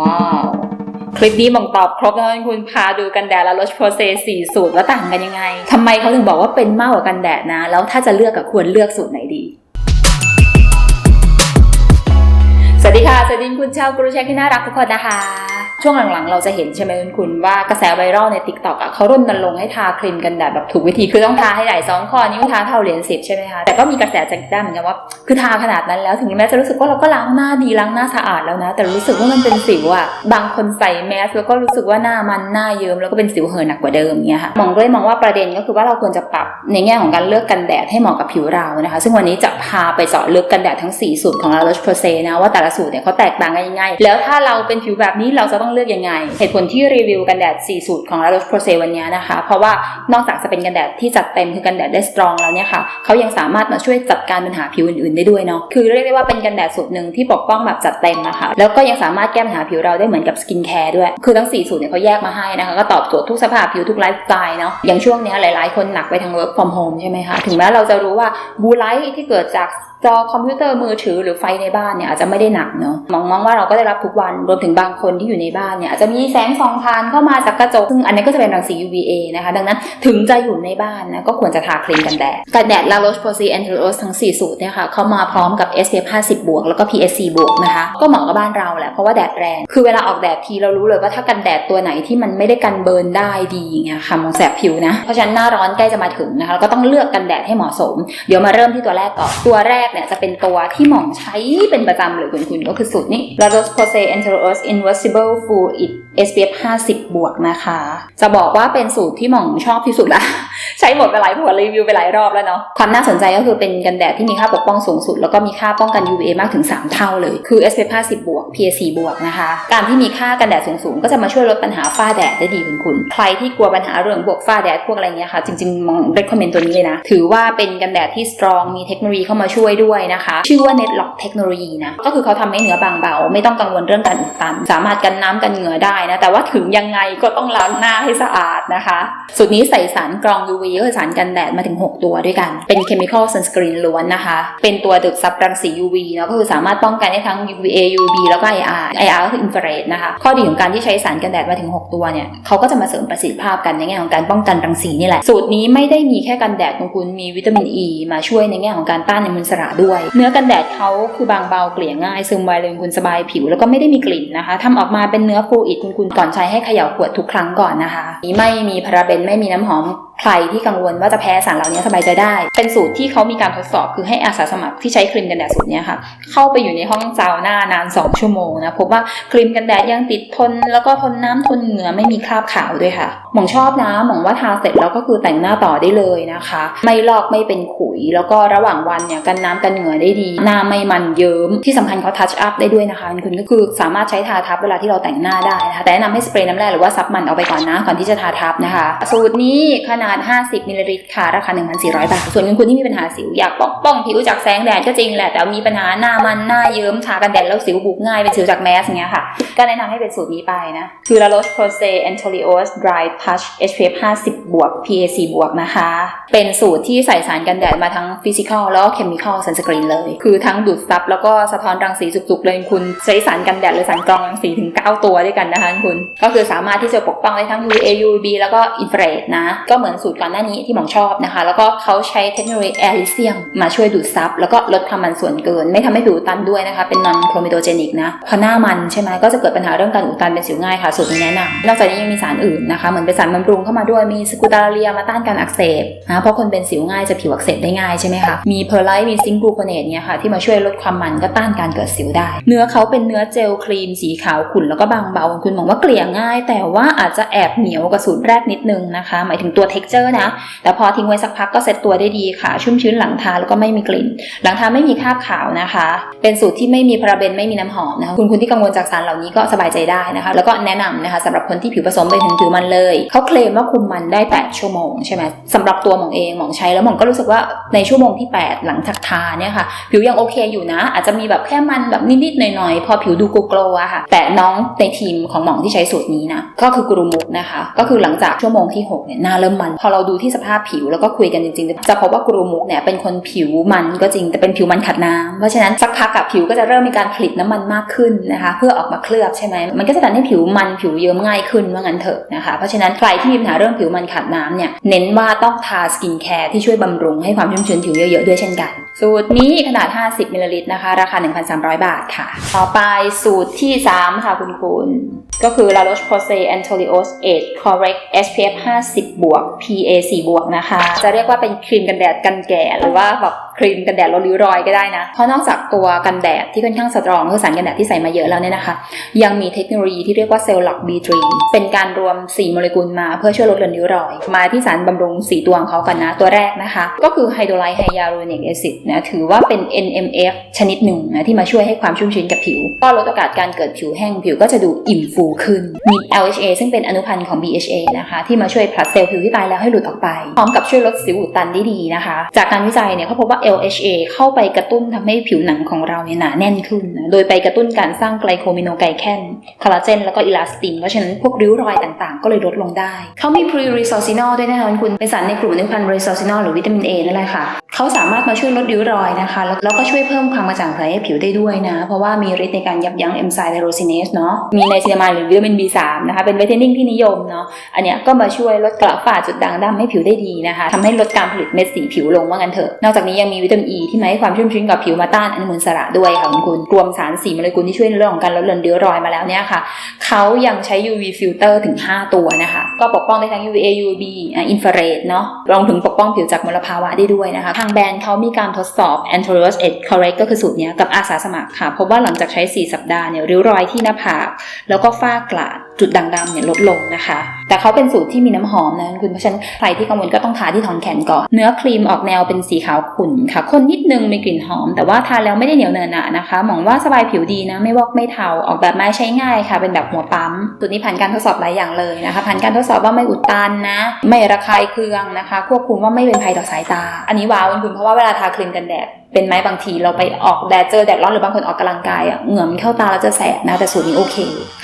ว้าว คลิปนี้มองตอบครบแล้วคุณพาดูกันแดดและลดโปรเซสสี่สูตรว่าต่างกันยังไงทำไมเขาถึงบอกว่าเป็นมากกว่ากันแดดนะ แล้วถ้าจะเลือกกับควรเลือกสูตรไหนดีสวัสดีค่ะ สวัสดีคุณชาวกรุเชคที่น่ารักทุกคนนะคะ ช่วงหลังๆ เราจะเห็นใช่ไหมคุณคุณว่ากระแสไวรัลใน t ิ k t o k อะเขารณรงค์ให้ทาครีมกันแดดแบบถูกวิธีคือต้องทาให้ใหญ่สองข้อนิ้วทาเท่าเหรียญสิบใช่ไหมคะแต่ก็มีกระแสจากด้านเหมือนกันว่าคือทาขนาดนั้นแล้วถึงแม้จะรู้สึกว่าเราก็ล้างหน้าดีล้างหน้าสะอาดแล้วนะ แต่รู้สึกว่ามันเป็นสิวอะบางคนใส่แมสแล้วก็รู้สึกว่าหน้ามันหน้าเยิ้มแล้วก็เป็นสิวเห่อะหนักกว่าเดิมเนี่ยค่ะมองด้วยมองว่าประเด็นก็คือว่าเราควรจะปรับในแง่ของการเลือกกันแดดให้เหมาะกับผิวเรานะคะ ซึ่งวันนี้จะพาไปเจาะลึกกันแดดทั้ง4สูตรของ La Roche-Posay นะว่าแต่ละสูตรเนี่ยเขาแตกต่างกันยังไงแล้วถ้าเราเป็นผิวแบบนี้เราจะต้องเลือกยังไง เหตุผลที่รีวิวกันแดด 4 สูตรของ La Roche-Posay วันนี้นะคะ เพราะว่านอกจากจะเป็นกันแดดที่จัดเต็มคือกันแดดได้สตรองแล้วเนี่ยค่ะเขายังสามารถมาช่วยจัดการปัญหาผิวอื่นๆได้ด้วยเนาะคือเรียกได้ว่าเป็นกันแดดสูตรหนึ่งที่ปกป้องแบบจัดเต็มนะคะแล้วก็ยังสามารถแก้ปัญหาผิวเราได้เหมือนกับสกินแคร์ด้วยคือทั้ง 4 สูตรเนี่ยเขาแยกมาให้นะคะก็ตอบโจทย์ทุกสภาพผิวทุกไลฟ์สไตล์เนาะอย่างช่วงนี้หลาย ๆ คนหนักไปทาง work from home ใช่ไหมคะถึงแม้เราจะรู้ว่าบูไลท์ที่เกิดจาก จอคอมพิวเตอร์มือถือหรือไฟในบ้านเนี่ยอาจจะไม่ได้หนักเนาะมองมองว่าเราก็ได้รับทุกวันรวมถึงบางคนที่อยู่ในบ้านเนี่ยอาจจะมีแสงส่องผ่านเข้ามาจากกระจกซึ่งอันนี้ก็จะเป็นรังสี UVA นะคะ ดังนั้นถึงจะอยู่ในบ้านนะก็ควรจะทาครีมกันแดดกันแดด La Roche-Posay Anti-Rose ทั้ง 4 สูตรเนี่ยค่ะเขามาพร้อมกับ SPF 50 บวกแล้วก็ PSC บวกนะคะก็เหมาะกับบ้านเราแหละเพราะว่าแดดแรงคือเวลาออกแดดทีเรารู้เลยว่าถ้ากันแดดตัวไหนที่มันไม่ได้กันเบิร์นได้ดีเงี้ยค่ะมองแสบผิวนะเพราะฉะนั้นหน้าร้อนใกล้จะมาถึงนะคะเราก็ต้องเลือกกันแดดให้เหมาะสม เดี๋ยวมาเริ่มที่ตัวแรกก่อนตัวแรกเนี่ยจะเป็นตัวที่หมองใช้เป็นประจำเลยคุณคุณก็คือสูตรนี้ La Roche-Posay Anti-Rose Inversible Fluid SPF 50 บวกนะคะ จะบอกว่าเป็นสูตรที่หม่องชอบที่สุดละ ใช้หมดไปหลายหัวรีวิวไปหลายรอบแล้วเนาะ ความน่าสนใจก็คือเป็นกันแดดที่มีค่าปกป้องสูงสุด แล้วก็มีค่าป้องกัน UVA มากถึง 3 เท่าเลย คือ SPF 50 บวก PA 4บวกนะคะ การที่มีค่ากันแดดสูงๆ ก็จะมาช่วยลดปัญหาฝ้าแดดได้ดีคุณคุณ ใครที่กลัวปัญหาเรื่องพวกฝ้าแดดพวกอะไรเงี้ยค่ะ จริงๆ มอง recommend ตัวนี้เลยนะ ถือว่าเป็นกันแดดที่ strong มีเทคโนโลยีเข้ามาช่วยด้วยนะคะ ชื่อว่า Netlock เทคโนโลยีนะ ก็คือเขาทำให้เนื้อบางเบา ไม่ต้องกังวลเรื่องการอุดตัน สามารถกันน้ำกันเหงื่อได้นะแต่ว่าถึงยังไงก็ต้องล้างหน้าให้สะอาดนะคะสูตรนี้ใส่สารกรอง UV ก็คือสารกันแดดมาถึง 6 ตัวด้วยกัน เป็น chemical sunscreen ล้วนนะคะ เป็นตัวดูดซับรังสี UV เนาะก็คือสามารถป้องกันได้ทั้ง UVA UVB แล้วก็ IR IR ก็คือ infrared นะคะ ข้อดีของการที่ใช้สารกันแดดมาถึง 6 ตัวเนี่ยเขาก็จะมาเสริมประสิทธิภาพกันในแง่ของการป้องกันรังสีนี่แหละสูตรนี้ไม่ได้มีแค่กันแดดของคุณมีวิตามินอ E มาช่วยในแง่ของการต้านอนุมูลอิสระด้วย เนื้อกันแดดเขาคือบางเบาเกลี่ยง่ายซึมไวเลยคุณสบายผิวแล้วก็ไม่ได้มีกลิ่นนะคะทำออกมาเป็นเนื้อฟูอิดคุณคุณก่อนใช้ให้เขย่าขวดทุกครั้งก่อนนะคะ ไม่มีพาราเบนไม่มีน้ำหอมใครที่กังวลว่าจะแพ้สารเหล่านี้สบายใจได้ เป็นสูตรที่เขามีการทดสอบคือให้อาสาสมัครที่ใช้ครีมกันแดดสูตรนี้ค่ะ เข้าไปอยู่ในห้องซาวน่านาน 2 ชั่วโมงนะ พบว่าครีมกันแดดยังติดทน แล้วก็ทนน้ำทนเหงื่อไม่มีคราบขาวด้วยค่ะ หมองชอบนะ หมองว่าทาเสร็จแล้วก็คือแต่งหน้าต่อได้เลยนะคะ ไม่ลอกไม่เป็นขุย แล้วก็ระหว่างวันเนี่ยกันน้ำกันเหงื่อได้ดี หน้าไม่มันเยิ้ม ที่สำคัญเขาทัชอัพได้ด้วยนะคะคุณก็คือสามารถใช้ทาทับเวลาที่เราแต่งหน้าได้นะคะ แต่แนะนำให้สเปรย์น้ำแร่หรือว่าซับมันเอาไปก่อนนะก่อนที่จะทาทับนะคะ สูตรนี้ขนานาด 50มิลลิลิตรค่ะ ราคา 1,400 บาท ส่วนคุณที่มีปัญหาสิวอยากปกป้องผิวจากแสงแดดก็จริงแหละ แต่มีปัญหาหน้ามันหน้าเยิ้มทากันแดดแล้วสิวบุกง่าย เป็นสิวจากแมสอย่างเงี้ยค่ะ ก็แนะนำให้เป็นสูตรนี้ไปนะ คือ La Roche-Posay Antiolios Dry Touch SPF 50 บวก PA4 บวกนะคะ เป็นสูตรที่ใส่สารกันแดดมาทั้งฟิสิกอลแล้วก็เคมีคอลซันสกรีนเลย คือทั้งดูดซับแล้วก็สะท้อนรังสีสุกๆเลยคุณใช้สารกันแดดหรือสารกรองรังสีถึง 9 ตัวด้วยกันนะคะคุณ ก็คือสามารถที่จะปกป้องได้ทั้ง UA UVB แล้วก็อินฟราเรดนะ ก็เหมือนสูตรก่อนหน้านี้ที่หมองชอบนะคะ แล้วก็เขาใช้เทคโนโลยีแอริเซียมมาช่วยดูดซับ แล้วก็ลดความมันส่วนเกิน ไม่ทำให้ผิวอุดตันด้วยนะคะ เป็น non chromatogenic นะพอหน้ามันใช่ไหมก็จะเกิดปัญหาเรื่องการอุดตันเป็นสิวง่ายค่ะ สูตรนี้แนะนำนอกจากนี้ยังมีสารอื่นนะคะ เหมือนเป็นสารบำรุงเข้ามาด้วยมีสกูตาเรียมาต้านการอักเสบนะเพราะคนเป็นสิวง่ายจะผิวอักเสบได้ง่ายใช่ไหมคะมีเพอร์ไลท์มีซิงกลูโคเนตเนี่ยค่ะที่มาช่วยลดความมันก็ต้านการเกิดสิวได้ เนื้อเขาเป็นเนื้อเจลครีมสีขาวขุ่นแล้วก็บางเบาคุณมองว่าเกลี่ยง่าย แต่ว่าอาจจะแอบเหนียวกว่าสูตรแรกนิดนึงนะคะ หมายถึงตัว texture นะ แต่พอทิ้งไว้สักพักก็เซ็ตตัวได้ดีค่ะ ชุ่มชื้นหลังทาแล้วก็ไม่มีกลิ่น หลังทาไม่มีคราบขาวนะคะ เป็นสูตรที่ไม่มีพาราเบนไม่มีน้ำหอมนะคะคุณคุณที่กังวลจากสารเหล่านี้ก็สบายใจได้นะคะ แล้วก็แนะนำนะคะสำหรับคนที่ผิวผสมไปถึงผิวมันเลยเขาเคลมว่าคุมมันได้ 8 ชั่วโมงใช่ไหมสำหรับตัวหมองเองหมองใช้แล้วหมองก็รู้สึกว่าในชั่วโมงที่ 8 หลังจากทาเนี่ยค่ะผิวยังโอเคอยู่นะ อาจจะมีแบบแค่มันแบบนิดๆหน่อยๆพอผิวดูโกลว์อะค่ะ แต่น้องในทีมของหมองที่ใช้สูตรนี้นะก็คือกรูมุกนะคะ ก็คือหลังจากชั่วโมงที่6เนี่ยหน้าเริ่มมันพอเราดูที่สภาพผิวแล้วก็คุยกันจริงๆ จะพบว่ากรูมุกเนี่ยเป็นคนผิวมันก็จริงแต่เป็นผิวมันขัดน้ำเพราะฉะนั้นสักพักกับผิวก็จะเริ่มมีการผลิตน้ำมันมากขึ้นนะคะ เพื่อออกมาเคลือบใช่ไหมมันก็จะทำให้ผิวมันผิวเยิ้มง่ายขึ้นว่างั้นเถอะนะคะเพราะฉะนั้นใครที่มีปัญหาเรื่องผิวมันขัดน้ำเนี่ยเน้นว่าต้องทาสกินแคร์ที่ช่วยบำรุงให้ความชุ่มชื้นผิวเยอะๆด้วยเช่นกัน สูตรนี้ขนาด 50มิลลิลิตรนะคะ ราคา 1,300 บาทค่ะ ต่อไปสูตรที่ 3 ค่ะคุณคุณก็คือ La Roche-Posay Antolios Age Correct SPF 50 บวก PA 4บวกนะคะ จะเรียกว่าเป็นครีมกันแดดกันแก่หรือว่าแบบครีมกันแดดลดริ้วรอยก็ได้นะ เพราะนอกจากตัวกันแดดที่ค่อนข้างสตรองคือสารกันแดดที่ใส่มาเยอะแล้วเนี่ยนะคะ ยังมีเทคโนโลยีที่เรียกว่าเซลล์หลัก B3 เป็นการรวม 4 โมเลกุลมาเพื่อช่วยลดเลือนริ้วรอย มาที่สารบำรุง 4 ตัวของเขากันนะ ตัวแรกนะคะ ก็คือไฮโดรไลท์ไฮยาลูรอนิกแอซิดนะถือว่าเป็น NMF ชนิดหนึ่งนะที่มาช่วยให้ความชุ่มชื้น ผิว ก็ลดโอกาสการเกิดผิวแห้งผิวก็จะดูอิ่มฟูขึ้น มี LHA ซึ่งเป็นอนุพันธ์ของ BHA นะคะที่มาช่วยผลัดเซลล์ผิวที่ตายแล้วให้หลุดออกไป พร้อมกับช่วยลดสิวอุดตันได้ดีนะคะ จากการวิจัยเนี่ยเขาพบว่า LHA เข้าไปกระตุ้นทำให้ผิวหนังของเราเนี่ยหนาแน่นขึ้นนะโดยไปกระตุ้นการสร้างไกลโคมิโนไกแคนคอลลาเจนแล้วก็อิลาสตินเพราะฉะนั้นพวกริ้วรอยต่างๆ ก็เลยลดลงได้ เขามีพรีรีซอซินอลด้วยนะคะคุณเป็นสารในกลุ่มอนุพันธ์รีซอซินอลหรือวิตามิน A นั่นแหละค่ะเขาสามารถมาช่วยลดริ้วรอยนะคะแล้วแล้วก็ช่วยเพิ่มความกระจ่างใสให้ผิวได้ด้วยนะ เพราะว่ามีฤทธิ์ในการยับยั้งเอนไซม์ไทโรซินเนสเนาะมีไนซินามายหรือวิตามิน B3 นะคะเป็นวิตามินที่นิยมเนาะอันเนี้ยก็มาช่วยลดกระฝ้าจุดด่างดำให้ผิวได้ดีนะคะทำให้ลดการผลิตเม็ดสีผิวลงว่างั้นเถอะนอกจากนี้ยังมีวิตามิน E ที่มาให้ความชุ่มชื้นกับผิวมาต้านอนุมูลอิสระด้วยค่ะคุณคุณรวมสารสีโมเลกุลที่ช่วยในเรื่องของการลดเลือนริ้วรอยมาแล้วเนี่ยค่ะเขายังใช้ UV filter ถึง 5 ตัวนะคะ ก็ปกป้องได้ทั้ง UVA UVB อินฟราเรดเนาะรวมถึงปกป้องผิวจากมลภาวะได้ด้วยนะคะทางแบรนด์เขามีการทดสอบ Antorios Edge Correct ก็คือสูตรเนี้ยกับอาสาสมัครค่ะพบว่าหลังจากใช้ 4 สัปดาห์เนี่ยริ้วรอยที่หน้าผากแล้วก็ฝ้ากระจุดด่างดำเนี่ยลดลงนะคะ แต่เขาเป็นสูตรที่มีน้ำหอมนะคุณเพราะฉะนั้นใครที่กังวลก็ต้องทาที่ถอนแขนก่อน เนื้อครีมออกแนวเป็นสีขาวขุ่นค่ะข้นนิดนึงมีกลิ่นหอม แต่ว่าทาแล้วไม่ได้เหนียวเนอะหนะนะคะมองว่าสบายผิวดีนะไม่วอกไม่เทาออกแบบมาใช้ง่ายค่ะ เป็นแบบหัวปั๊มสูตรนี้ผ่านการทดสอบหลายอย่างเลยนะคะ ผ่านการทดสอบว่าไม่อุดตันนะ ไม่ระคายเคืองนะคะ ควบคุมว่าไม่เป็นภัยต่อสายตา อันนี้ว้าวคุณเพราะว่าเวลาทาครีมกันแดด เป็นไหมบางทีเราไปออกแดดเจอแดดร้อนหรือบางคนออกกำลังกายอะเหงื่อมันเข้าตาแล้วจะแสบนะแต่สูตรนี้โอเค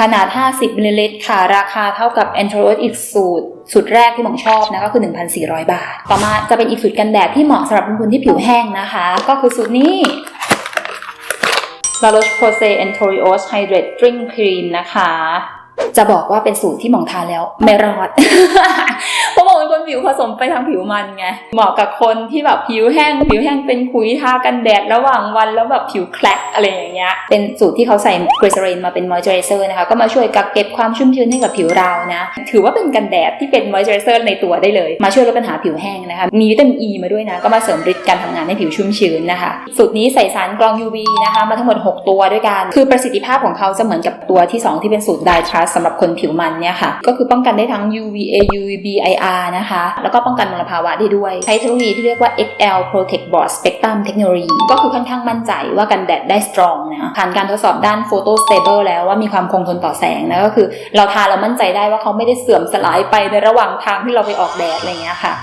ขนาด 50มิลลิลิตรค่ะราคาเท่ากับ a n t o r o s อีกสูตรสูตรแรกที่หมองชอบนะก็คือ 1,400 บาท ต่อมาจะเป็นอีกสูตรกันแดดที่เหมาะสำหรับคนที่ผิวแห้งนะคะ ก็คือสูตรนี้ La Roche-Posay Antorios Hydrate Drink Cream นะคะ จะบอกว่าเป็นสูตรที่หมองทานแล้ว ไม่รอด เพราะหมองเป็นคนผิวผสมไปทางผิวมันไง เหมาะกับคนที่แบบผิวแห้ง ผิวแห้งเป็นขุยทากันแดดระหว่างวันแล้วแบบผิวแคลกอะไรอย่างเงี้ย เป็นสูตรที่เขาใส่เกรซเรนมาเป็นมอยเจอไรเซอร์นะคะ ก็มาช่วยกักเก็บความชุ่มชื้นให้กับผิวเรานะ ถือว่าเป็นกันแดดที่เป็นมอยเจอไรเซอร์ในตัวได้เลย มาช่วยลดปัญหาผิวแห้งนะคะ มีวิตามิน E มาด้วยนะ ก็มาเสริมฤทธิ์การทำงานให้ผิวชุ่มชื้นนะคะ สูตรนี้ใส่สารกรอง UV นะคะ มาทั้งหมด 6 ตัวด้วยกัน คือประสิทธิภาพของเขาจะเหมือนกับตัวที่ 2 ที่เป็นสูตร d i t r u s สำหรับคนผิวมันเนี่ยค่ะ ก็คือป้องกันได้ทั้ง UVA UVB IR นะคะ แล้วก็ป้องกันมลภาวะได้ด้วย ใช้เทคโนโลยีที่เรียกว่า XL Protect Broad Spectrum Technology ก็คือค่อนข้างมั่นใจว่ากันแดดได้สตรองนะผ่านการทดสอบด้าน Photo Stable แล้วว่ามีความคงทนต่อแสงนะก็คือ เราทาเรามั่นใจได้ว่าเขาไม่ได้เสื่อมสลายไปในระหว่างทางที่เราไปออกแดดอะไรเงี้ยค่ะ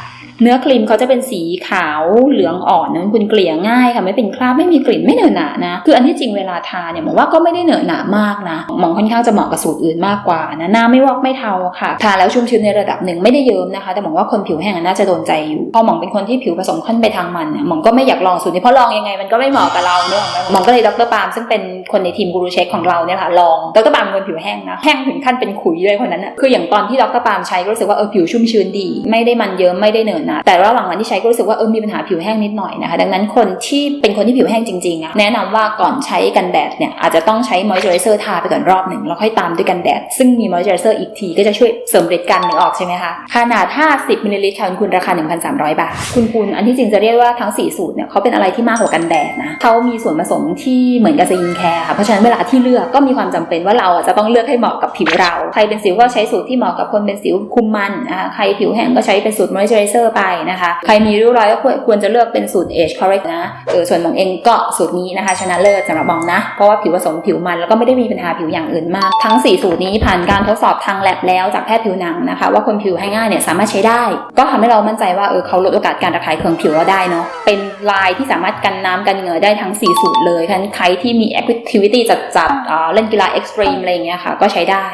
เนื้อครีมเขาจะเป็นสีขาวเหลืองอ่อนนะคุณเกลี่ยง่ายค่ะไม่เป็นคราบไม่มีกลิ่นไม่เหนอะหนะนะ คืออันที่จริงเวลาทาเนี่ยมองว่าก็ไม่ได้เหนอะหนามากนะมองค่อนข้างจะเหมาะกับสูตรอื่นมากกว่านะหน้าไม่วอกไม่เทาค่ะทาแล้วชุ่มชื้นในระดับหนึ่งไม่ได้เยิ้มนะคะ แต่มองว่าคนผิวแห้งน่าจะโดนใจอยู่พอหมองเป็นคนที่ผิวผสมค่อนไปทางมันเนี่ยหมองก็ไม่อยากลองสูตรนี้เพราะลองยังไงมันก็ไม่เหมาะกับเราเนอะหมองก็เลยดรปาล์มซึ่งเป็นคนในทีมกูรูเช็คของเราเนี่ยค่ะลองดรปาล์มคนผิวแห้งนะแห้งถึงขั้นเป็นขุยเลยคนนั้นอะคืออย่างตอนที่ดรปาล์มใช้ก็รู้สึกว่าเออผิวชุ่มชื้นดี ไม่ได้มันเยิ้มไม่ได้เหนอะนะ แต่ระหว่างวันที่ใช้ก็รู้สึกว่าเออมีปัญหาผิวแห้งนิดหน่อยนะคะ ดังนั้นคนที่เป็นคนที่ผิวแห้งจริงๆอะแนะนำว่าก่อนใช้กันแดดเนี่ยอาจจะต้องใช้มอยเจอไรเซอร์ทาไปก่อนรอบหนึ่งแล้วค่อยตามด้วยกันแดด ซึ่งมีมอยเจอไรเซอร์อีกทีก็จะช่วยเสริมฤทธิ์กันนึกออกใช่ไหมคะขนาด 50มิลลิลิตรค่ะคุณราคา 1,300 บาท คุณคุณอันที่จริงจะเรียกว่าทั้ง 4 สูตรเนี่ยเขาเป็นอะไรที่มากกว่ากันแดดนะเขามีส่วนผสมที่เหมือนกับสกินแคร์ค่ะเพราะฉะนั้นเวลาที่เลือกก็มีความจำเป็นว่าเราจะต้องเลือกให้เหมาะกับผิวเรา ใครเป็นสิวก็ใช้สูตรที่เหมาะกับคนเป็นสิวคุมมันอ่าใครผิวแห้งก็ใช้เป็นสูตรมอยเจอไรเซอร์ไปนะคะ ใครมีริ้วรอยก็ควรจะเลือกเป็นสูตร age correct นะเออส่วนหมองเองก็สูตรนี้นะคะ ชนะเลิศสำหรับมองนะ เพราะว่าผิวผสมผิวมันแล้วก็ไม่ได้มีปัญหาผิวอย่างอื่นมาก ทั้ง 4 สูตรนี้ผ่านการทดสอบทางแลบแล้วจากแพทย์ผิวหนังนะคะ ว่าคนผิวให้ง่ายเนี่ยสามารถใช้ได้ ก็ทำให้เรามั่นใจว่าเออเขาลดโอกาสการระคายเคืองผิวเราได้เนาะเป็นลายที่สามารถกันน้ำกันเหงื่อได้ทั้ง 4 สูตรเลยฉะนั้นใครที่มี activity จัดๆอ่าเล่นกีฬา extreme อะไรอย่างเงี้ยค่ะก็ใช้ได้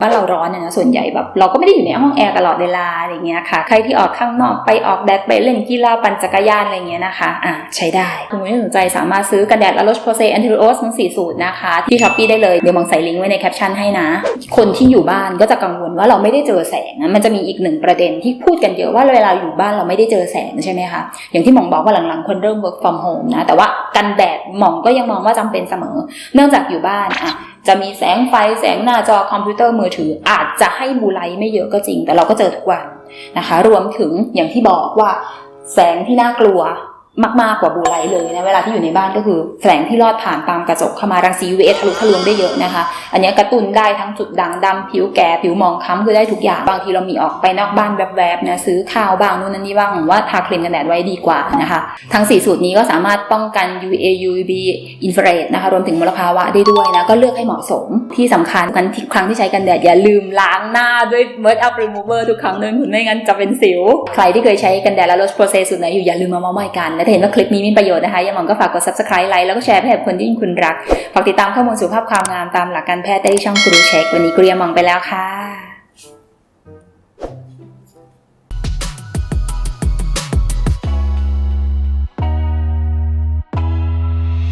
บ้านเราร้อนเนี่ยนะส่วนใหญ่แบบเราก็ไม่ได้อยู่ในห้องแอร์ตลอดเวลาอะไรเงี้ยค่ะ ใครที่ออกข้างนอกไปออกแดดไปเล่นกีฬาปั่นจักรยานอะไรเงี้ยนะคะอะใช้ได้คุณผู้ชมสนใจสามารถซื้อกันแดดละโรชโพเซแอนติโอสทั้งสี่สูตรนะคะ ที่ช้อปปี้ได้เลยเดี๋ยวมองใส่ลิงก์ไว้ในแคปชั่นให้นะ คนที่อยู่บ้านก็จะกังวลว่าเราไม่ได้เจอแสงมันจะมีอีกหนึ่งประเด็นที่พูดกันเยอะว่าเวลาอยู่บ้านเราไม่ได้เจอแสงใช่ไหมคะอย่างที่หมองบอกว่าหลังๆคนเริ่ม work from home นะแต่ว่ากันแดดหมองก็ยังมองว่าจำเป็นเสมอ เนื่องจากอยู่บ้านอะ จะมีแสงไฟแสงหน้าจอคอมพิวเตอร์มือถือ อาจจะให้บูไลท์ไม่เยอะก็จริง แต่เราก็เจอทุกวันนะคะ รวมถึงอย่างที่บอกว่าแสงที่น่ากลัว มากๆกกว่าบูไลเลยนะเวลาที่อยู่ในบ้านก็คือแสงที่ลอดผ่านตามกระจกเข้ามารังสี UV ทะลุทะลวงได้เยอะนะคะ อันนี้กระตุ้นได้ทั้งจุดด่างดำผิวแก่ผิวหมองคล้ำคือได้ทุกอย่างบางทีเรามีออกไปนอกบ้านแวบๆนะซื้อข้าวบ้างนู่นนั่นนี่บ้างว่าทาครีมกันแดดไว้ดีกว่านะคะ ทั้ง 4 สูตรนี้ก็สามารถป้องกัน UVA UVB อินฟราเรดนะคะรวมถึงมลภาวะได้ด้วยนะก็เลือกให้เหมาะสมที่สำคัญกันทุกครั้งที่ใช้กันแดดอย่าลืมล้างหน้าด้วย Mud Up Remover ทุกครั้งเลยคุณไม่งั้นจะเป็นสิว ใครที่เคยใช้กันแดดและ Roche Posay สูตรไหนอยู่อย่าลืมมาเมาท์มอยกันและเห็นว่าคลิปนี้มีประโยชน์นะคะยังมองก็ฝากกด subscribe ไลค์แล้วก็แชร์ให้กับคนที่คุณรัก ฝากติดตามข้อมูลสุขภาพความงามตามหลักการแพทย์ได้ที่ช่องครูเช็ควันนี้กรียมองไปแล้วค่ะ